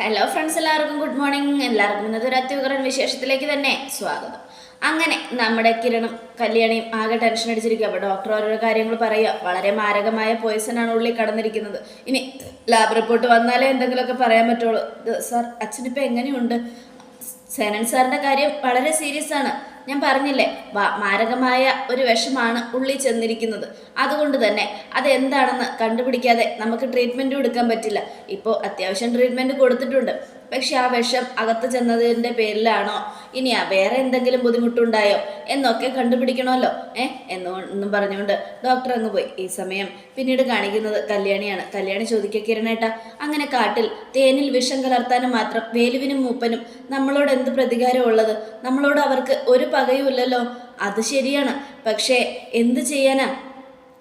Hello friends എല്ലാവർക്കും good morning എല്ലാവർക്കും ഇന്നത്തെ ഒരു അത്യുഗ്രൻ വിശേഷത്തിലേക്ക് തന്നെ സ്വാഗതം. അങ്ങനെ നമ്മുടെ കിരണും കല്യാണിയും ആകെ ടെൻഷൻ അടിച്ചിരിക്കുക അപ്പോൾ ഡോക്ടർ ഓരോരോ കാര്യങ്ങൾ പറയുക വളരെ മാരകമായ പോയിസൺ ആണ് ഉള്ളിൽ കടന്നിരിക്കുന്നത്. ഇനി ലാബ് റിപ്പോർട്ട് വന്നാലേ എന്തെങ്കിലുമൊക്കെ പറയാൻ പറ്റുള്ളൂ. സാർ അച്ഛനിപ്പോൾ എങ്ങനെയുണ്ട്? സേനൻ സാറിന്റെ കാര്യം വളരെ സീരിയസ് ആണ്. ഞാൻ പറഞ്ഞില്ലേ മാരകമായ ഒരു വിഷമാണ് ഉള്ളിൽ ചെന്നിരിക്കുന്നത്. അതുകൊണ്ട് തന്നെ അതെന്താണെന്ന് കണ്ടുപിടിക്കാതെ നമുക്ക് ട്രീറ്റ്മെന്റും എടുക്കാൻ പറ്റില്ല. ഇപ്പോൾ അത്യാവശ്യം ട്രീറ്റ്മെന്റ് കൊടുത്തിട്ടുണ്ട്. പക്ഷെ ആ വിഷം അകത്ത് ചെന്നതിന്റെ പേരിലാണോ? ഇനി ആ വേറെ എന്തെങ്കിലും ബുദ്ധിമുട്ടുണ്ടായോ? എന്നൊക്കെ കണ്ടുപിടിക്കണമല്ലോ. ഏ? എന്നും പറഞ്ഞുകൊണ്ട് ഡോക്ടർ അങ്ങ് പോയി. ഈ സമയം പിന്നീട് കാണിക്കുന്നത് കല്യാണിയാണ്. കല്യാണി ചോദിക്കുക കിരണേട്ട അങ്ങനെ കാട്ടിൽ തേനിൽ വിഷം കലർത്താനും മാത്രം വേലുവിനും മൂപ്പനും നമ്മളോട് എന്ത് പ്രതികാരമുള്ളത് നമ്മളോട് അവർക്ക് ഒരു പകയുമില്ലല്ലോ. അത് ശരിയാണ്. പക്ഷേ എന്ത് ചെയ്യാനാ?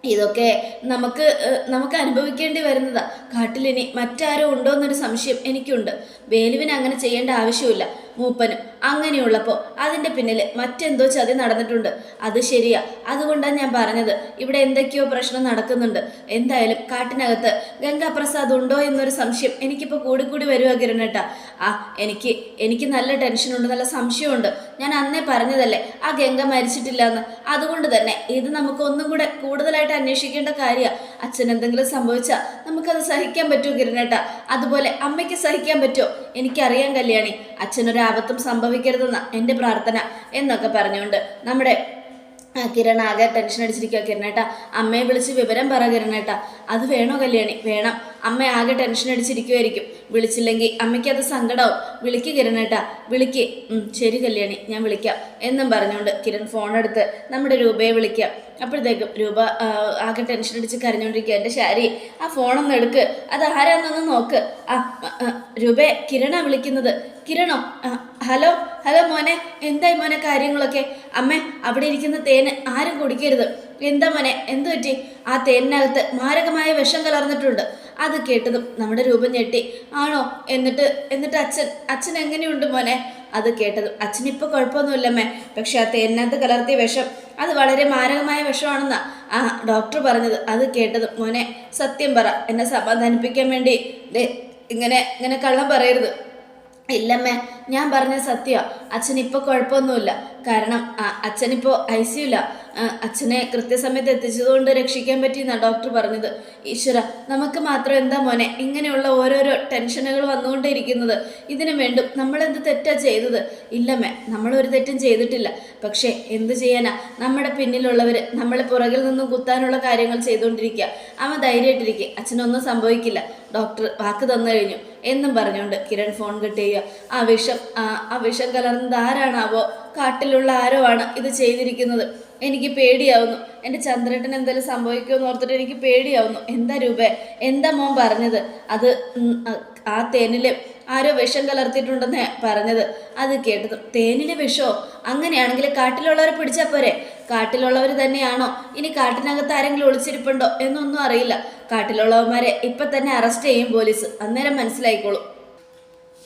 ഇതൊക്കെ നമുക്ക് നമുക്ക് അനുഭവിക്കേണ്ടി വരുന്നതാ. കാട്ടിലിനി മറ്റാരോ ഉണ്ടോ എന്നൊരു സംശയം എനിക്കുണ്ട്. വേലുവിന് അങ്ങനെ ചെയ്യേണ്ട ആവശ്യമില്ല മൂപ്പനും അങ്ങനെയുള്ളപ്പോൾ അതിന്റെ പിന്നിൽ മറ്റെന്തോ ചതി നടന്നിട്ടുണ്ട്. അത് ശരിയാ. അതുകൊണ്ടാണ് ഞാൻ പറഞ്ഞത്. ഇവിടെ എന്തൊക്കെയോ പ്രശ്നം നടക്കുന്നുണ്ട്. എന്തായാലും കാട്ടിനകത്ത് ഗംഗാപ്രസാദ് ഉണ്ടോ എന്നൊരു സംശയം എനിക്കിപ്പോൾ കൂടിക്കൂടി വരുവാ കിരണേട്ട. ആ എനിക്ക് എനിക്ക് നല്ല ടെൻഷനുണ്ട് നല്ല സംശയമുണ്ട്. ഞാൻ അന്നേ പറഞ്ഞതല്ലേ ആ ഗംഗ മരിച്ചിട്ടില്ല എന്ന് അതുകൊണ്ട് തന്നെ ഇത് നമുക്ക് ഒന്നും കൂടെ കൂടുതലായിട്ട് അന്വേഷിക്കേണ്ട കാര്യമാണ് അച്ഛൻ എന്തെങ്കിലും സംഭവിച്ചാൽ നമുക്കത് സഹിക്കാൻ പറ്റുമോ കിരണേട്ട. അതുപോലെ അമ്മയ്ക്ക് സഹിക്കാൻ പറ്റുമോ എനിക്കറിയാം കല്യാണി. അച്ഛനൊരു ആപത്തും സംഭവിക്കരുതെന്ന എന്റെ പ്രാർത്ഥന എന്നൊക്കെ പറഞ്ഞുകൊണ്ട് നമ്മുടെ കിരൺ ആകെ ടെൻഷൻ അടിച്ചിരിക്കുക കിരണേട്ട അമ്മയെ വിളിച്ച് വിവരം പറ കിരണേട്ട. അത് വേണോ കല്യാണി? വേണം. അമ്മ ആകെ ടെൻഷൻ അടിച്ചിരിക്കുമായിരിക്കും വിളിച്ചില്ലെങ്കിൽ അമ്മയ്ക്ക് അത് സങ്കടമാവും വിളിക്ക് കിരണേട്ട. വിളിക്ക്. ശരി കല്യാണി ഞാൻ വിളിക്കാം എന്നും പറഞ്ഞുകൊണ്ട് കിരൺ ഫോണെടുത്ത് നമ്മുടെ രൂപയെ വിളിക്കാം അപ്പോഴത്തേക്കും രൂപ ആകെ ടെൻഷൻ അടിച്ച് കരഞ്ഞുകൊണ്ടിരിക്കുക എന്റെ ശാരി ആ ഫോണൊന്ന് എടുക്ക്. അത് ആരാന്നൊന്ന് നോക്ക്. ആ, രൂപയെ കിരണാ വിളിക്കുന്നത്. കിരണോ ഹലോ ഹലോ മോനെ എന്തായി മോനെ കാര്യങ്ങളൊക്കെ? അമ്മ അവിടെ ഇരിക്കുന്ന തേന് ആരും കുടിക്കരുത്. എന്താ മോനെ എന്തു പറ്റി? ആ തേനിനകത്ത് മാരകമായ വിഷം കലർന്നിട്ടുണ്ട്. അത് കേട്ടതും നമ്മുടെ രൂപം ഞെട്ടി. ആണോ? എന്നിട്ട് എന്നിട്ട് അച്ഛൻ അച്ഛൻ എങ്ങനെയുണ്ട് മോനെ? അത് കേട്ടതും അച്ഛനിപ്പോൾ കുഴപ്പമൊന്നുമില്ലമ്മേ. പക്ഷെ ആ തേനിനകത്ത് കലർത്തിയ വിഷം അത് വളരെ മാരകമായ വിഷമാണെന്നാ ആ ഡോക്ടർ പറഞ്ഞത്. അത് കേട്ടതും മോനെ സത്യം പറ എന്നെ സമാധാനിപ്പിക്കാൻ വേണ്ടി ഇങ്ങനെ ഇങ്ങനെ കള്ളം പറയരുത്. ഇല്ലമ്മേ ഞാൻ പറഞ്ഞ സത്യ. അച്ഛനിപ്പോൾ കുഴപ്പമൊന്നുമില്ല. കാരണം അച്ഛനിപ്പോൾ ഐ സിയുല അച്ഛനെ കൃത്യസമയത്ത് എത്തിച്ചതുകൊണ്ട് രക്ഷിക്കാൻ പറ്റിയെന്നാണ് ഡോക്ടർ പറഞ്ഞത്. ഈശ്വര നമുക്ക് മാത്രം എന്താ മോനെ ഇങ്ങനെയുള്ള ഓരോരോ ടെൻഷനുകൾ വന്നുകൊണ്ടേയിരിക്കുന്നത് ഇതിനു വേണ്ടും നമ്മളെന്ത് തെറ്റാ ചെയ്തത്? ഇല്ലമ്മേ നമ്മളൊരു തെറ്റും ചെയ്തിട്ടില്ല. പക്ഷേ എന്ത് ചെയ്യാനാ? നമ്മുടെ പിന്നിലുള്ളവർ നമ്മളെ പുറകിൽ നിന്നും കുത്താനുള്ള കാര്യങ്ങൾ ചെയ്തുകൊണ്ടിരിക്കുക അവൻ ധൈര്യമായിട്ടിരിക്കുക അച്ഛനൊന്നും സംഭവിക്കില്ല. ഡോക്ടർ വാക്ക് തന്നു കഴിഞ്ഞു. എന്നും പറഞ്ഞുകൊണ്ട് കിരൺ ഫോൺ കട്ട് ചെയ്യുക. ആ വിഷം ആ വിഷം കലർന്നത് ആരാണാവോ? കാട്ടിലുള്ള ആരോ ആണ് ഇത് ചെയ്തിരിക്കുന്നത്. എനിക്ക് പേടിയാവുന്നു. എന്റെ ചന്ദ്രേട്ടൻ എന്തെങ്കിലും സംഭവിക്കുമെന്ന് ഓർത്തിട്ട് എനിക്ക് പേടിയാവുന്നു. എന്താ രൂപേ? എന്താ മോൻ പറഞ്ഞത്? അത് ആ- തേനിൽ ആരോ വിഷം കലർത്തിയിട്ടുണ്ടെന്ന് പറഞ്ഞത്. അത് കേട്ടത് തേനിലെ വിഷോ? അങ്ങനെയാണെങ്കിൽ കാട്ടിലുള്ളവരെ പിടിച്ചാൽ പോരെ. കാട്ടിലുള്ളവർ തന്നെയാണോ? ഇനി കാട്ടിനകത്ത് ആരെങ്കിലും ഒളിച്ചിരിപ്പുണ്ടോ എന്നൊന്നും അറിയില്ല. കാട്ടിലുള്ളവന്മാരെ ഇപ്പം തന്നെ അറസ്റ്റ് ചെയ്യും പോലീസ്. അന്നേരം മനസ്സിലായിക്കോളും.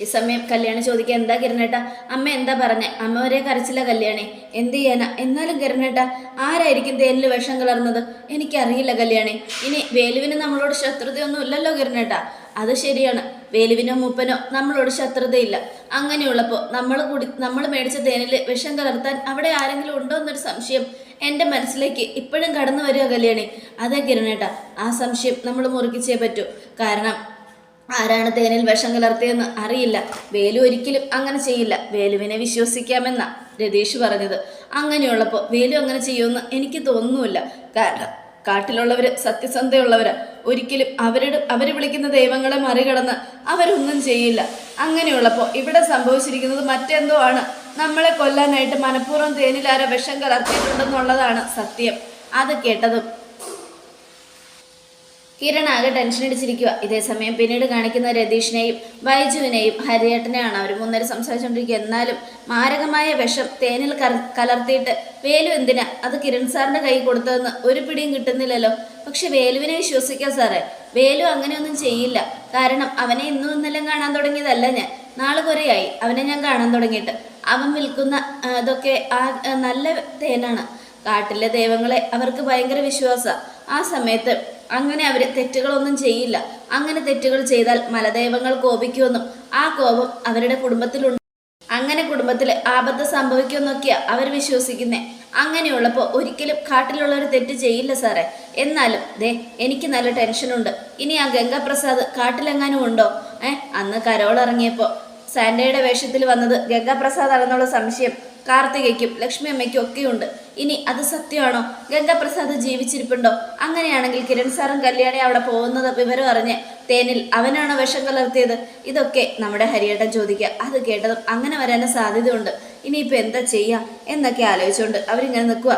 ഈ സമയം കല്യാണി ചോദിക്കുക എന്താ കിരണേട്ട? അമ്മ എന്താ പറഞ്ഞേ? അമ്മ വരെ കരച്ചില്ല കല്യാണി. എന്ത് ചെയ്യാനാ? എന്നാലും കിരണേട്ട ആരായിരിക്കും തേനിൽ വിഷം കലർന്നത്? എനിക്കറിയില്ല കല്യാണി. ഇനി വേലുവിന് നമ്മളോട് ശത്രുതയൊന്നും ഇല്ലല്ലോ കിരണേട്ട. അത് ശരിയാണ്. വേലുവിനോ മൂപ്പനോ നമ്മളോട് ശത്രുതയില്ല. അങ്ങനെയുള്ളപ്പോൾ നമ്മൾ കുടി നമ്മൾ മേടിച്ച തേനിൽ വിഷം കലർത്താൻ അവിടെ ആരെങ്കിലും ഉണ്ടോ എന്നൊരു സംശയം എന്റെ മനസ്സിലേക്ക് ഇപ്പോഴും കടന്നു വരിക കല്യാണി. അതെ കിരണേട്ട ആ സംശയം നമ്മൾ മുറുക്കിച്ചേ പറ്റൂ. കാരണം ആരാണ് തേനിൽ വിഷം കലർത്തിയെന്ന് അറിയില്ല. വേലു ഒരിക്കലും അങ്ങനെ ചെയ്യില്ല. വേലുവിനെ വിശ്വസിക്കാമെന്നാ രതീഷ് പറഞ്ഞത്. അങ്ങനെയുള്ളപ്പോൾ വേലു അങ്ങനെ ചെയ്യുമെന്ന് എനിക്ക് തോന്നുന്നില്ല. കാരണം കാട്ടിലുള്ളവർ സത്യസന്ധയുള്ളവർ ഒരിക്കലും അവരുടെ അവർ വിളിക്കുന്ന ദൈവങ്ങളെ മറികടന്ന് അവരൊന്നും ചെയ്യില്ല. അങ്ങനെയുള്ളപ്പോൾ ഇവിടെ സംഭവിച്ചിരിക്കുന്നത് മറ്റെന്തോ ആണ്. നമ്മളെ കൊല്ലാനായിട്ട് മനഃപൂർവം തേനിലാര വിഷം കലർത്തിയിട്ടുണ്ടെന്നുള്ളതാണ് സത്യം. അത് കേട്ടതും കിരൺ ആകെ ടെൻഷൻ അടിച്ചിരിക്കുക ഇതേ സമയം പിന്നീട് കാണിക്കുന്ന രതീഷിനെയും വൈജുവിനെയും ഹരിയേട്ടനെയാണ് അവർ മുന്നേര സംസാരിച്ചുകൊണ്ടിരിക്കുക എന്നാലും മാരകമായ വിഷം തേനിൽ കലർത്തിയിട്ട് വേലു എന്തിനാ? അത് കിരൺ സാറിന്റെ കൈ കൊടുത്തതെന്ന് ഒരു പിടിയും കിട്ടുന്നില്ലല്ലോ. പക്ഷെ വേലുവിനെ വിശ്വസിക്കാം സാറേ. വേലു അങ്ങനെയൊന്നും ചെയ്യില്ല. കാരണം അവനെ ഇന്നും ഇന്നെല്ലാം കാണാൻ തുടങ്ങിയതല്ല ഞാൻ. നാളെ കുറേയായി അവനെ ഞാൻ കാണാൻ തുടങ്ങിയിട്ട്. അവൻ വിൽക്കുന്ന ഇതൊക്കെ ആ നല്ല തേനാണ്. കാട്ടിലെ ദൈവങ്ങളെ അവർക്ക് ഭയങ്കര വിശ്വാസ. ആ സമയത്ത് അങ്ങനെ അവർ തെറ്റുകളൊന്നും ചെയ്യില്ല. അങ്ങനെ തെറ്റുകൾ ചെയ്താൽ മലദൈവങ്ങൾ കോപിക്കുമെന്നും ആ കോപം അവരുടെ കുടുംബത്തിലുണ്ട്. അങ്ങനെ കുടുംബത്തിൽ ആപത്ത് സംഭവിക്കുമെന്നൊക്കെയാ അവർ വിശ്വസിക്കുന്നേ. അങ്ങനെയുള്ളപ്പോൾ ഒരിക്കലും കാട്ടിലുള്ളവർ തെറ്റ് ചെയ്യില്ല സാറേ. എന്നാലും ദേ എനിക്ക് നല്ല ടെൻഷനുണ്ട്. ഇനി ആ ഗംഗാപ്രസാദ് കാട്ടിലെങ്ങാനും ഉണ്ടോ? ഏഹ് അന്ന് കരോളിറങ്ങിയപ്പോൾ സാൻഡയുടെ വേഷത്തിൽ വന്നത് ഗംഗാപ്രസാദ് ആണെന്നുള്ള സംശയം കാർത്തികയ്ക്കും ലക്ഷ്മി അമ്മയ്ക്കും ഒക്കെയുണ്ട്. ഇനി അത് സത്യമാണോ? ഗംഗാപ്രസാദ് ജീവിച്ചിരിപ്പുണ്ടോ? അങ്ങനെയാണെങ്കിൽ കിരൺ സാറും കല്യാണി അവിടെ പോകുന്നത് വിവരം അറിഞ്ഞ് തേനിൽ അവനാണോ വിഷം കലർത്തിയത്? ഇതൊക്കെ നമ്മുടെ ഹരിയേട്ടൻ ചോദിക്കുക. അത് കേട്ടതും അങ്ങനെ വരാനും സാധ്യതയുണ്ട്. ഇനിയിപ്പോൾ എന്താ ചെയ്യുക എന്നൊക്കെ ആലോചിച്ചുകൊണ്ട് അവരിങ്ങനെ നിൽക്കുക.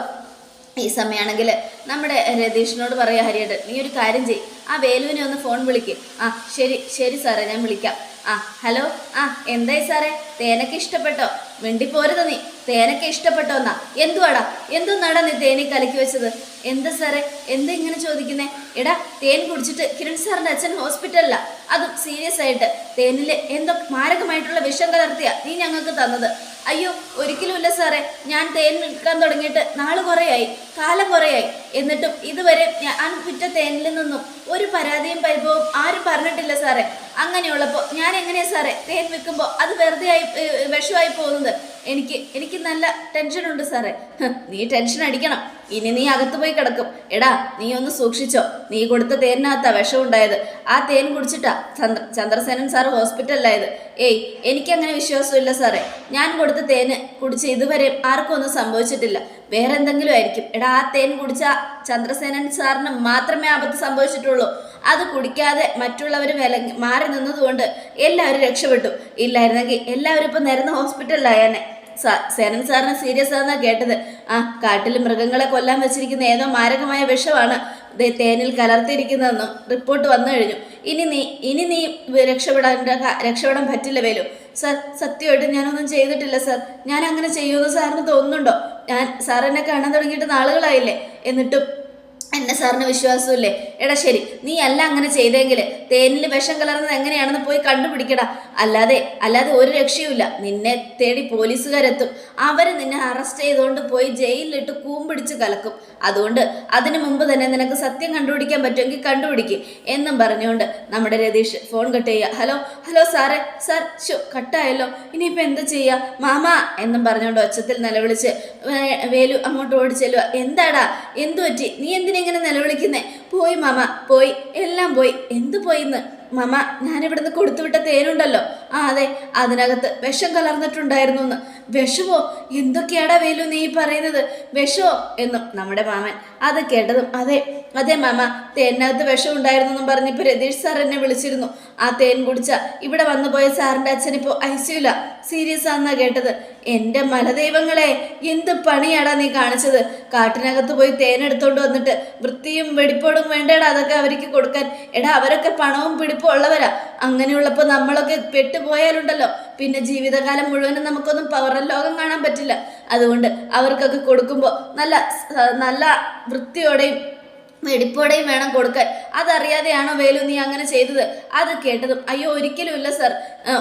ഈ സമയമാണെങ്കിൽ നമ്മുടെ രതീഷിനോട് പറയുക ഹരിയേട്ടൻ നീ ഒരു കാര്യം ചെയ് ആ വേലുവിനെ ഒന്ന് ഫോൺ വിളിക്ക്. ആ ശരി ശരി സാറേ ഞാൻ വിളിക്കാം. ആ ഹലോ ആ എന്തായി സാറേ? തേനൊക്കെ ഇഷ്ടപ്പെട്ടോ? മിണ്ടിപ്പോരുത് നീ. തേനൊക്കെ ഇഷ്ടപ്പെട്ടോന്നാ. എന്തുവാടാ? എന്തൊന്നാടാ നീ തേനി കലക്കി വെച്ചത്. എന്താ സാറേ? എന്താ ഇങ്ങനെ ചോദിക്കുന്നേ? എടാ തേൻ കുടിച്ചിട്ട് കിരൺ സാറിന്റെ അച്ഛൻ ഹോസ്പിറ്റലിലാ. അതും സീരിയസ് ആയിട്ട്. തേനിൽ എന്തോ മാരകമായിട്ടുള്ള വിഷം കലർത്തിയ നീ ഞങ്ങൾക്ക് തന്നത്. അയ്യോ ഒരിക്കലുമില്ല സാറേ. ഞാൻ തേൻ വിൽക്കാൻ തുടങ്ങിയിട്ട് നാൾ കുറേയായി. കാലം കുറേയായി. എന്നിട്ടും ഇതുവരെ ഞാൻ വിറ്റ തേനിൽ നിന്നും ഒരു പരാതിയും പരിഭവവും ആരും പറഞ്ഞിട്ടില്ല സാറേ. അങ്ങനെയുള്ളപ്പോൾ ഞാൻ എങ്ങനെയാണ് സാറേ തേൻ വിൽക്കുമ്പോൾ അത് വെറുതെ ആയി വിഷമായി പോകുന്നത്? എനിക്ക് എനിക്ക് നല്ല ടെൻഷനുണ്ട് സാറേ. നീ ടെൻഷൻ അടിക്കണം. ഇനി നീ അകത്ത് പോയി കിടക്കും. എടാ നീ ഒന്ന് സൂക്ഷിച്ചോ. നീ കൊടുത്ത തേനിനകത്താ വിഷം ഉണ്ടായത് ആ തേൻ കുടിച്ചിട്ടാ ചന്ദ്ര ചന്ദ്രസേനൻ സാർ ഹോസ്പിറ്റലിലായത്. ഏയ് എനിക്കങ്ങനെ വിശ്വാസമില്ല സാറേ. ഞാൻ കൊടുത്ത തേന് കുടിച്ച് ഇതുവരെ ആർക്കും ഒന്നും സംഭവിച്ചിട്ടില്ല. വേറെ എന്തെങ്കിലും ആയിരിക്കും. എടാ ആ തേൻ കുടിച്ച ചന്ദ്രസേനൻ സാറിന് മാത്രമേ ആപത്ത് സംഭവിച്ചിട്ടുള്ളൂ. അത് കുടിക്കാതെ മറ്റുള്ളവർ വില മാറി നിന്നതുകൊണ്ട് എല്ലാവരും രക്ഷപ്പെട്ടു. ഇല്ലായിരുന്നെങ്കിൽ എല്ലാവരും ഇപ്പം നിരന്ന ഹോസ്പിറ്റലിലായാനെ. സേനൻ സാറിന് സീരിയസ് ആണെന്നാ കേട്ടത്. ആ കാട്ടിൽ മൃഗങ്ങളെ കൊല്ലാൻ വെച്ചിരിക്കുന്ന ഏതോ മാരകമായ വിഷമാണ് തേനിൽ കലർത്തിയിരിക്കുന്നതെന്നും റിപ്പോർട്ട് വന്നു കഴിഞ്ഞു. ഇനി നീ ഇനി നീ രക്ഷപ്പെടാൻ രക്ഷപ്പെടാൻ പറ്റില്ല വേലു. സാർ സത്യമായിട്ട് ഞാനൊന്നും ചെയ്തിട്ടില്ല സാർ. ഞാൻ അങ്ങനെ ചെയ്യുമെന്ന് സാറിന് തോന്നുന്നുണ്ടോ? ഞാൻ സാർ എന്നെ കാണാൻ തുടങ്ങിയിട്ട് നാളുകളായില്ലേ? എന്നിട്ടും എന്നെ സാറിന് വിശ്വാസമില്ലേ? എടാ ശരി നീ അല്ല അങ്ങനെ ചെയ്തെങ്കിൽ തേനിൽ വിഷം കലർന്നത് എങ്ങനെയാണെന്ന് പോയി കണ്ടുപിടിക്കടാ. അല്ലാതെ അല്ലാതെ ഒരു രക്ഷയുമില്ല. നിന്നെ തേടി പോലീസുകാരെത്തും. അവർ നിന്നെ അറസ്റ്റ് ചെയ്തുകൊണ്ട് പോയി ജയിലിലിട്ട് കൂമ്പിടിച്ച് കലക്കും. അതുകൊണ്ട് അതിനു മുമ്പ് തന്നെ നിനക്ക് സത്യം കണ്ടുപിടിക്കാൻ പറ്റുമെങ്കിൽ കണ്ടുപിടിക്കും എന്നും പറഞ്ഞുകൊണ്ട് നമ്മുടെ രതീഷ് ഫോൺ കട്ട് ചെയ്യുക. ഹലോ ഹലോ സാറേ. സാർ ഷോ കട്ടായല്ലോ. ഇനിയിപ്പോൾ എന്താ ചെയ്യുക മാമ എന്നും പറഞ്ഞുകൊണ്ട് ഒച്ചത്തിൽ നിലവിളിച്ച് വേലു അങ്ങോട്ട് ഓടിച്ചെല്ലുക എന്താടാ? എന്തു പറ്റി നീ എന്തിനെങ്ങനെ നിലവിളിക്കുന്നേ? പോയി മാമ പോയി. എല്ലാം പോയി. എന്തു പോയിന്ന്? മാമ ഞാനിവിടുന്ന് കൊടുത്തുവിട്ട തേനുണ്ടല്ലോ. ആ അതെ. അതിനകത്ത് വിഷം കലർന്നിട്ടുണ്ടായിരുന്നു എന്ന് വിഷമോ? എന്തൊക്കെയാടാ വേലു നീ പറയുന്നത്? വിഷമോ? എന്നും നമ്മുടെ മാമൻ അത് കേട്ടതും അതെ. അതെ മാമ. തേനകത്ത് വിഷം ഉണ്ടായിരുന്നു എന്നും പറഞ്ഞ് ഇപ്പൊ രതീഷ് സാർ എന്നെ വിളിച്ചിരുന്നു. ആ തേൻ കുടിച്ച ഇവിടെ വന്നു പോയ അച്ഛൻ ഇപ്പോ ഐസിയുല. സീരിയസ് ആണെന്നാ കേട്ടത്. എന്റെ മലദൈവങ്ങളെ എന്ത് പണിയാടാ നീ കാണിച്ചത്? കാട്ടിനകത്ത് പോയി തേൻ എടുത്തോണ്ട് വന്നിട്ട് വൃത്തിയും വെടിപ്പോടും വേണ്ടടാ അതൊക്കെ അവർക്ക് കൊടുക്കാൻ. എടാ അവരൊക്കെ പണവും പിടിപ്പും ഉള്ളവരാ. അങ്ങനെയുള്ളപ്പോൾ നമ്മളൊക്കെ പെട്ടുപോയാലുണ്ടല്ലോ. പിന്നെ ജീവിതകാലം മുഴുവനും നമുക്കൊന്നും പവർ ലോകം കാണാൻ പറ്റില്ല. അതുകൊണ്ട് അവർക്കൊക്കെ കൊടുക്കുമ്പോൾ നല്ല നല്ല വൃത്തിയോടെയും വെടിപ്പോടെയും വേണം കൊടുക്കാൻ. അതറിയാതെയാണോ വേലു നീ അങ്ങനെ ചെയ്തത്? അത് കേട്ടതും അയ്യോ ഒരിക്കലുമില്ല സർ.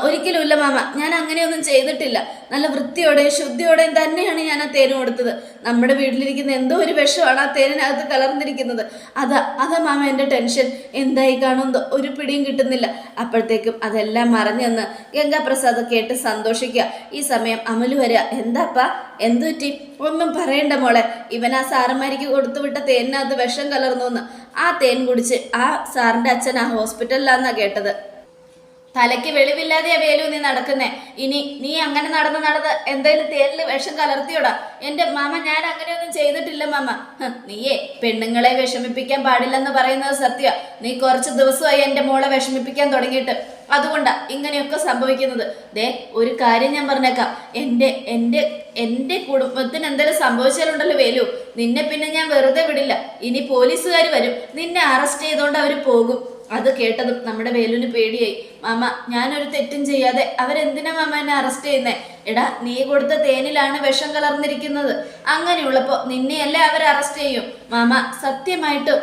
ഒരിക്കലുമില്ല മാമ. ഞാൻ അങ്ങനെയൊന്നും ചെയ്തിട്ടില്ല. നല്ല വൃത്തിയോടെയും ശുദ്ധിയോടെയും തന്നെയാണ് ഞാൻ ആ തേന് കൊടുത്തത്. നമ്മുടെ വീട്ടിലിരിക്കുന്ന എന്തോ ഒരു വിഷമാണ് ആ തേനിനകത്ത് കലർന്നിരിക്കുന്നത്. അതാ അതാ മാമ എന്റെ ടെൻഷൻ. എന്തായി കാണുമെന്ന് ഒരു പിടിയും കിട്ടുന്നില്ല. അപ്പോഴത്തേക്കും അതെല്ലാം മറഞ്ഞെന്ന് ഗംഗാപ്രസാദ് കേട്ട് സന്തോഷിക്കുക. ഈ സമയം അമൽ വരിക. എന്താപ്പാ? എന്തു പറ്റി? ഒന്നും പറയണ്ട മോളെ. ഇവൻ ആ സാറന്മാർക്ക് കൊടുത്തുവിട്ട തേനിനകത്ത് വിഷം കലർന്നു എന്ന്. ആ തേൻ കുടിച്ച് ആ സാറിന്റെ അച്ഛൻ ആ ഹോസ്പിറ്റലിലാന്നാ കേട്ടത്. തലയ്ക്ക് വെളിവില്ലാതെയാ വേലു നീ നടക്കുന്നേ. ഇനി നീ അങ്ങനെ നടന്ന് നടന്ന് എന്തായാലും തേലിൽ വിഷം കലർത്തിയോടാ. എന്റെ മാമ ഞാൻ അങ്ങനെയൊന്നും ചെയ്തിട്ടില്ല മാമ. നീയേ പെണ്ണുങ്ങളെ വിഷമിപ്പിക്കാൻ പാടില്ലെന്ന് പറയുന്നത് സത്യ. നീ കുറച്ച് ദിവസമായി എന്റെ മോളെ വിഷമിപ്പിക്കാൻ തുടങ്ങിയിട്ട്. അതുകൊണ്ടാ ഇങ്ങനെയൊക്കെ സംഭവിക്കുന്നത്. ദേ ഒരു കാര്യം ഞാൻ പറഞ്ഞേക്കാം. എന്റെ എന്റെ എന്റെ കുടുംബത്തിന് എന്തെങ്കിലും സംഭവിച്ചാലുണ്ടല്ലോ വേലു. നിന്നെ പിന്നെ ഞാൻ വെറുതെ വിടില്ല. ഇനി പോലീസുകാർ വരും. നിന്നെ അറസ്റ്റ് ചെയ്തോണ്ട് അവർ പോകും. അത് കേട്ടതും നമ്മുടെ വേലുവിന് പേടിയായി. മാമ ഞാനൊരു തെറ്റും ചെയ്യാതെ അവരെന്തിനാ മാമ എന്നെ അറസ്റ്റ് ചെയ്യുന്നേ? എടാ നീ കൊടുത്ത തേനിലാണ് വിഷം കലർന്നിരിക്കുന്നത്. അങ്ങനെയുള്ളപ്പോൾ നിന്നെയല്ലേ അവർ അറസ്റ്റ് ചെയ്യും. മാമ സത്യമായിട്ടും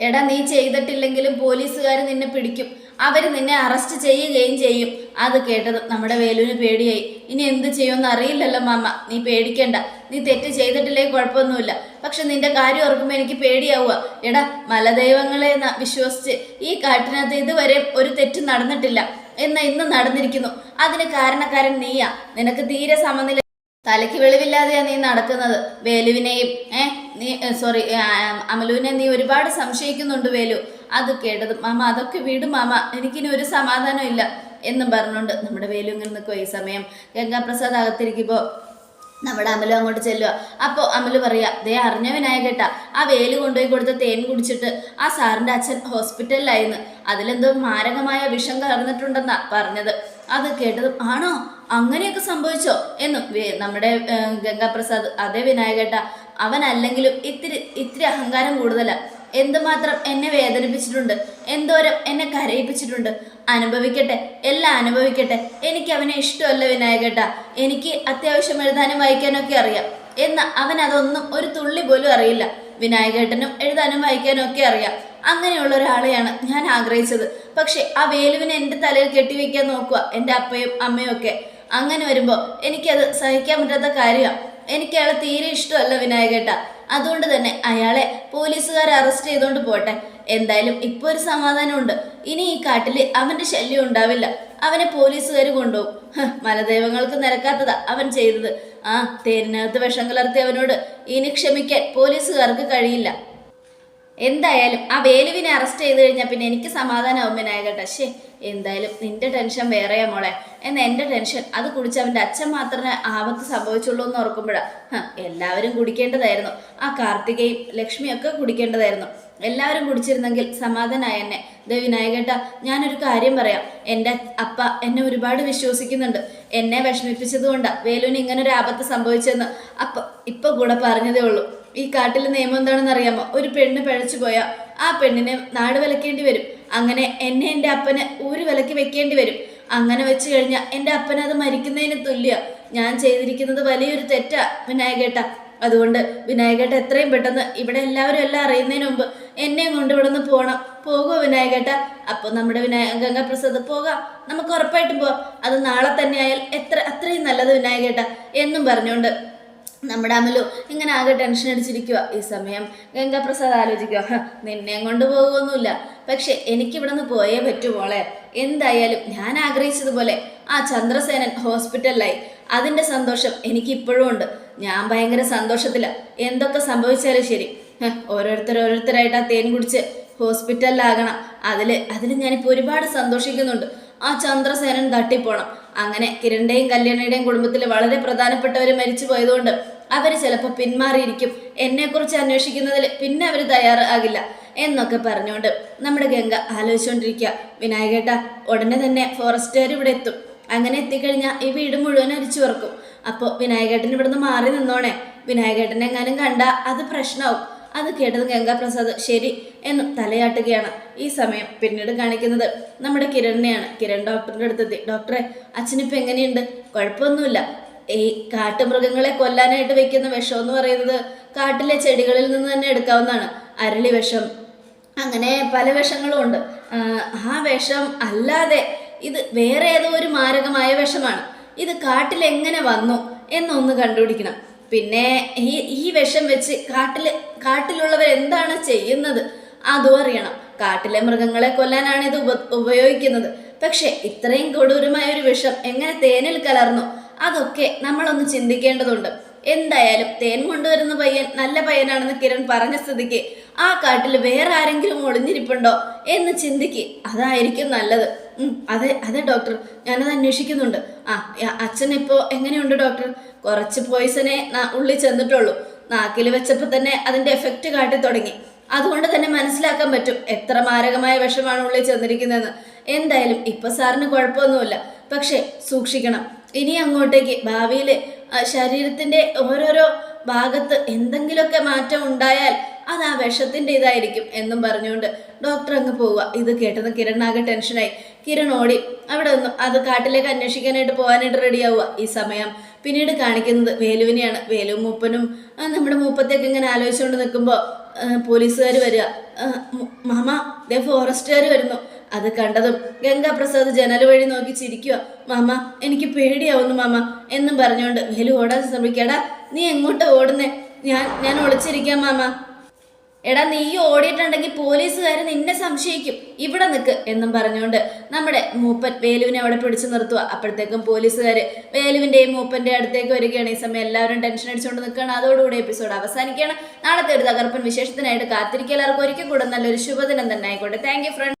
എടാ നീ ചെയ്തിട്ടില്ലെങ്കിലും പോലീസുകാർ നിന്നെ പിടിക്കും. അവർ നിന്നെ അറസ്റ്റ് ചെയ്യുകയും ചെയ്യും. അത് കേട്ടത് നമ്മുടെ വേലുവിന് പേടിയായി. ഇനി എന്ത് ചെയ്യുമെന്ന് അറിയില്ലല്ലോ മാമ. നീ പേടിക്കണ്ട. നീ തെറ്റ് ചെയ്തിട്ടില്ലേ കുഴപ്പമൊന്നുമില്ല. പക്ഷെ നിന്റെ കാര്യം ഓർക്കുമ്പോൾ എനിക്ക് പേടിയാവുക. എടാ മലദൈവങ്ങളെ വിശ്വസിച്ച് ഈ കാട്ടിനകത്ത് ഇതുവരെ ഒരു തെറ്റ് നടന്നിട്ടില്ല. എന്ന ഇന്ന് നടന്നിരിക്കുന്നു. അതിന് കാരണക്കാരൻ നീയാ. നിനക്ക് തീരെ സമനില തലയ്ക്ക് വെളിവില്ലാതെയാ നീ നടക്കുന്നത്. വേലുവിനെയും ഏ നീ സോറി അമലുവിനെ നീ ഒരുപാട് സംശയിക്കുന്നുണ്ട് വേലു. അത് കേട്ടത് മാമ അതൊക്കെ വിടും മാമ എനിക്കിനി ഒരു സമാധാനം ഇല്ല എന്നും പറഞ്ഞുകൊണ്ട് നമ്മുടെ വേലു ഇങ്ങനെ നിൽക്കുക ഈ സമയം. ഗംഗാപ്രസാദ് അകത്തിരിക്കുമ്പോൾ നമ്മുടെ അമലു അങ്ങോട്ട് ചെല്ലുക അപ്പോൾ അമലു പറയുക ദേ അറിഞ്ഞ കേട്ടാ ആ വേൽ കൊണ്ടുപോയി കൊടുത്ത തേൻ കുടിച്ചിട്ട് ആ സാറിന്റെ അച്ഛൻ ഹോസ്പിറ്റലിലായിരുന്നു. അതിലെന്തോ മാരകമായ വിഷം കലർന്നിട്ടുണ്ടെന്നാ പറഞ്ഞത്. അത് കേട്ടതും ആണോ? അങ്ങനെയൊക്കെ സംഭവിച്ചോ? എന്നും നമ്മുടെ ഗംഗാപ്രസാദ് അതേ വിനായകേട്ട അവനല്ലെങ്കിലും ഇത്തിരി ഇത്തിരി അഹങ്കാരം കൂടുതലാ. എന്തുമാത്രം എന്നെ വേദനിപ്പിച്ചിട്ടുണ്ട് എന്തോരം എന്നെ കരയിപ്പിച്ചിട്ടുണ്ട്. അനുഭവിക്കട്ടെ എല്ലാം അനുഭവിക്കട്ടെ. എനിക്ക് അവനെ ഇഷ്ടമല്ല വിനായകട്ട. എനിക്ക് അത്യാവശ്യം എഴുതാനും വായിക്കാനും ഒക്കെ അറിയാം. എന്ന് അവൻ അതൊന്നും ഒരു തുള്ളി പോലും അറിയില്ല. വിനായകേട്ടനും എഴുതാനും വായിക്കാനും ഒക്കെ അറിയാം. അങ്ങനെയുള്ള ഒരാളെയാണ് ഞാൻ ആഗ്രഹിച്ചത്. പക്ഷെ ആ വേലുവിനെ എന്റെ തലയിൽ കെട്ടിവെക്കാൻ നോക്കുക എന്റെ അപ്പയും അമ്മയും ഒക്കെ. അങ്ങനെ വരുമ്പോൾ എനിക്കത് സഹിക്കാൻ പറ്റാത്ത കാര്യമാണ് എനിക്ക് അയാളെ തീരെ ഇഷ്ടമല്ല വിനായകേട്ട. അതുകൊണ്ട് തന്നെ അയാളെ പോലീസുകാർ അറസ്റ്റ് ചെയ്തുകൊണ്ട് പോട്ടെ. എന്തായാലും ഇപ്പോൾ ഒരു സമാധാനമുണ്ട്. ഇനി ഈ കാട്ടിൽ അവന്റെ ശല്യം ഉണ്ടാവില്ല. അവനെ പോലീസുകാർ കൊണ്ടുപോകും. മലദൈവങ്ങൾക്ക് നിരക്കാത്തതാ അവൻ ചെയ്തത്. ആ തേരിനകത്ത് വിഷം കലർത്തി അവനോട് ഇനി ക്ഷമിക്കാൻ പോലീസുകാർക്ക് കഴിയില്ല. എന്തായാലും ആ വേലുവിനെ അറസ്റ്റ് ചെയ്ത് കഴിഞ്ഞാൽ പിന്നെ എനിക്ക് സമാധാനമാവും വിനായകട്ട. ശേ എന്തായാലും നിന്റെ ടെൻഷൻ വേറെയാ മോളെ. എന്ന എന്റെ ടെൻഷൻ അത് കുടിച്ച് അവന്റെ അച്ഛൻ മാത്രമേ ആപത്ത് സംഭവിച്ചുള്ളൂ എന്ന് ഓർക്കുമ്പോഴാണ് എല്ലാവരും കുടിക്കേണ്ടതായിരുന്നു. ആ കാർത്തികയും ലക്ഷ്മിയൊക്കെ കുടിക്കേണ്ടതായിരുന്നു. എല്ലാവരും കുടിച്ചിരുന്നെങ്കിൽ സമാധാനായ എന്നെ. ദേ വിനായകേട്ട ഞാനൊരു കാര്യം പറയാം. എന്റെ അപ്പ എന്നെ ഒരുപാട് വിശ്വസിക്കുന്നുണ്ട്. എന്നെ വിഷമിപ്പിച്ചത് കൊണ്ടാണ് വേലുവിന് ഇങ്ങനൊരു ആപത്ത് സംഭവിച്ചെന്ന് അപ്പ ഇപ്പൊ കൂടെ പറഞ്ഞതേ ഉള്ളൂ. ഈ കാട്ടിലെ നിയമം എന്താണെന്ന് അറിയാമോ? ഒരു പെണ്ണ് പിഴച്ചു പോയാൽ ആ പെണ്ണിനെ നാട് വിലക്കേണ്ടി വരും. അങ്ങനെ എന്നെ എന്റെ അപ്പനെ ഊര് വിലക്ക് വെക്കേണ്ടി വരും. അങ്ങനെ വെച്ച് കഴിഞ്ഞാൽ എന്റെ അപ്പനത് അത് മരിക്കുന്നതിന് തുല്യ. ഞാൻ ചെയ്തിരിക്കുന്നത് വലിയൊരു തെറ്റാ വിനായകേട്ട. അതുകൊണ്ട് വിനായകേട്ട എത്രയും പെട്ടെന്ന് ഇവിടെ എല്ലാവരും എല്ലാം അറിയുന്നതിന് മുമ്പ് എന്നെയും കൊണ്ട് ഇവിടെ നിന്ന് പോകണം പോകുമോ വിനായകേട്ട. അപ്പോൾ നമ്മുടെ വിനായ ഗംഗാപ്രസാദ് പോകാം. നമുക്ക് ഉറപ്പായിട്ടും പോവാം. അത് നാളെ തന്നെ ആയാൽ എത്ര അത്രയും നല്ലത് വിനായകേട്ട എന്നും പറഞ്ഞുകൊണ്ട് നമ്മുടെ അമലു ഇങ്ങനെ ആകെ ടെൻഷൻ അടിച്ചിരിക്കുക ഈ സമയം ഗംഗാപ്രസാദ് ആലോചിക്കുക "ഹ, നിന്നെയും കൊണ്ട് പോകുമൊന്നുമില്ല പക്ഷെ എനിക്കിവിടെ നിന്ന് പോയേ പറ്റൂ മോളെ. എന്തായാലും ഞാൻ ആഗ്രഹിച്ചതുപോലെ ആ ചന്ദ്രസേനൻ ഹോസ്പിറ്റലിലായി. അതിന്റെ സന്തോഷം എനിക്ക് ഇപ്പോഴും ഉണ്ട്. ഞാൻ ഭയങ്കര സന്തോഷത്തില. എന്തൊക്കെ സംഭവിച്ചാലും ശരി. ഓരോരുത്തർ ഓരോരുത്തരായിട്ട് ആ തേൻ കുടിച്ച് ഹോസ്പിറ്റലിലാകണം. അതിൽ അതിൽ ഞാനിപ്പോൾ ഒരുപാട് സന്തോഷിക്കുന്നുണ്ട്. ആ ചന്ദ്രസേനൻ തട്ടിപ്പോണം. അങ്ങനെ കിരണിന്റെയും കല്യാണിയുടെയും കുടുംബത്തിൽ വളരെ പ്രധാനപ്പെട്ടവർ മരിച്ചു പോയതുകൊണ്ട് അവർ ചിലപ്പോൾ പിന്മാറിയിരിക്കും. എന്നെക്കുറിച്ച് അന്വേഷിക്കുന്നതിൽ പിന്നെ അവർ തയ്യാറാകില്ല എന്നൊക്കെ പറഞ്ഞുകൊണ്ട് നമ്മുടെ ഗംഗ ആലോചിച്ചുകൊണ്ടിരിക്കുക വിനായകേട്ട ഉടനെ തന്നെ ഫോറസ്റ്റുകാർ ഇവിടെ എത്തും. അങ്ങനെ എത്തിക്കഴിഞ്ഞാൽ ഈ വീട് മുഴുവൻ അരിച്ചു വറക്കും. അപ്പോൾ വിനായകേട്ടൻ ഇവിടുന്ന് മാറി നിന്നോണേ. വിനായകേട്ടനെ എങ്ങാനും കണ്ട അത് പ്രശ്നമാവും അത് കേട്ടത് ഗംഗാപ്രസാദ് ശരി എന്ന് തലയാട്ടുകയാണ് ഈ സമയം പിന്നീട് കാണിക്കുന്നത്. നമ്മുടെ കിരണിനെയാണ്. കിരൺ ഡോക്ടറിന്റെ അടുത്തെത്തി. ഡോക്ടറെ അച്ഛനിപ്പോൾ എങ്ങനെയുണ്ട്? കുഴപ്പമൊന്നുമില്ല. ഈ കാട്ടുമൃഗങ്ങളെ കൊല്ലാനായിട്ട് വെക്കുന്ന വിഷം എന്ന് പറയുന്നത് കാട്ടിലെ ചെടികളിൽ നിന്ന് തന്നെ എടുക്കാവുന്നതാണ്. അരളി വിഷം. അങ്ങനെ പല വിഷങ്ങളും ഉണ്ട്. ആ, വിഷം അല്ലാതെ ഇത് വേറെ ഏതോ ഒരു മാരകമായ വിഷമാണ്. ഇത് കാട്ടിൽ എങ്ങനെ വന്നു എന്നൊന്ന് കണ്ടുപിടിക്കണം. പിന്നെ ഈ ഈ വിഷം വെച്ച് കാട്ടിൽ കാട്ടിലുള്ളവർ എന്താണ് ചെയ്യുന്നത്? അതും അറിയണം. കാട്ടിലെ മൃഗങ്ങളെ കൊല്ലാനാണ് ഇത് ഉപ ഉപയോഗിക്കുന്നത്. പക്ഷെ ഇത്രയും കൊടൂരമായ ഒരു വിഷം എങ്ങനെ തേനിൽ കലർന്നു? അതൊക്കെ നമ്മളൊന്ന് ചിന്തിക്കേണ്ടതുണ്ട്. എന്തായാലും തേൻ കൊണ്ടുവരുന്ന പയ്യൻ നല്ല പയ്യനാണെന്ന് കിരൺ പറഞ്ഞ സ്ഥിതിക്ക് ആ കാട്ടിൽ വേറെ ആരെങ്കിലും ഒളിഞ്ഞിരിപ്പുണ്ടോ എന്ന് ചിന്തിക്ക്. അതായിരിക്കും നല്ലത്. അതെ അതെ ഡോക്ടർ ഞാനത് അന്വേഷിക്കുന്നുണ്ട്. ആ അച്ഛൻ ഇപ്പോൾ എങ്ങനെയുണ്ട് ഡോക്ടർ കുറച്ച് പോയിസനെ ഉള്ളിൽ ചെന്നിട്ടുള്ളൂ. നാക്കിൽ വെച്ചപ്പോൾ തന്നെ അതിന്റെ എഫക്റ്റ് കാട്ടി തുടങ്ങി. അതുകൊണ്ട് തന്നെ മനസ്സിലാക്കാൻ പറ്റും എത്ര മാരകമായ വിഷമാണ് ഉള്ളിൽ ചെന്നിരിക്കുന്നതെന്ന്. എന്തായാലും ഇപ്പോൾ സാറിന് കുഴപ്പമൊന്നുമില്ല. പക്ഷേ സൂക്ഷിക്കണം. ഇനി അങ്ങോട്ടേക്ക് ഭാവിയിൽ ശരീരത്തിന്റെ ഓരോരോ ഭാഗത്ത് എന്തെങ്കിലുമൊക്കെ മാറ്റം ഉണ്ടായാൽ അത് ആ വിഷത്തിന്റെ ഇതായിരിക്കും എന്നും പറഞ്ഞുകൊണ്ട് ഡോക്ടർ അങ്ങ് പോവുക. ഇത് കേട്ടത് കിരണാകെ ടെൻഷനായി കിരൺ ഓടി. അവിടെ നിന്നും അത് കാട്ടിലേക്ക് അന്വേഷിക്കാനായിട്ട് പോകാനായിട്ട് റെഡിയാവുക ഈ സമയം പിന്നീട് കാണിക്കുന്നത് വേലുവിനെയാണ്. വേലു മൂപ്പനും നമ്മുടെ മൂപ്പത്തേക്ക് ഇങ്ങനെ ആലോചിച്ചുകൊണ്ട് നിൽക്കുമ്പോൾ പോലീസുകാർ വരിക. മാമ ദേ ഫോറസ്റ്റുകാർ വരുന്നു. അത് കണ്ടതും ഗംഗാപ്രസാദ് ജനൽ വഴി നോക്കി ചിരിക്കുക. മാമ എനിക്ക് പേടിയാവുന്നു മാമ എന്നും പറഞ്ഞുകൊണ്ട് വേലു ഓടാൻ ശ്രമിക്കടാ നീ എങ്ങോട്ട് ഓടുന്നേ? ഞാൻ ഞാൻ ഒളിച്ചിരിക്കാം മാമ. എടാ നീ ഓടിയിട്ടുണ്ടെങ്കിൽ പോലീസുകാർ നിന്നെ സംശയിക്കും. ഇവിടെ നിൽക്ക് എന്നും പറഞ്ഞുകൊണ്ട് നമ്മുടെ മൂപ്പൻ വേലുവിനെ അവിടെ പിടിച്ചു നിർത്തുക അപ്പോഴത്തേക്കും പോലീസുകാർ വേലുവിന്റെയും മൂപ്പന്റെ അടുത്തേക്ക് വരികയാണ്. ഈ സമയം എല്ലാവരും ടെൻഷൻ അടിച്ചുകൊണ്ട് നിൽക്കുകയാണ്. അതോടുകൂടി എപ്പിസോഡ് അവസാനിക്കുകയാണ്. നാളത്തെ ഒരു തകർപ്പൻ വിശേഷത്തിനായിട്ട് കാത്തിരിക്കുക. എല്ലാവർക്കും ഒരിക്കൽ കൂടെ നല്ലൊരു ശുഭദിനം തന്നെ ആയിക്കോട്ടെ. Thank you front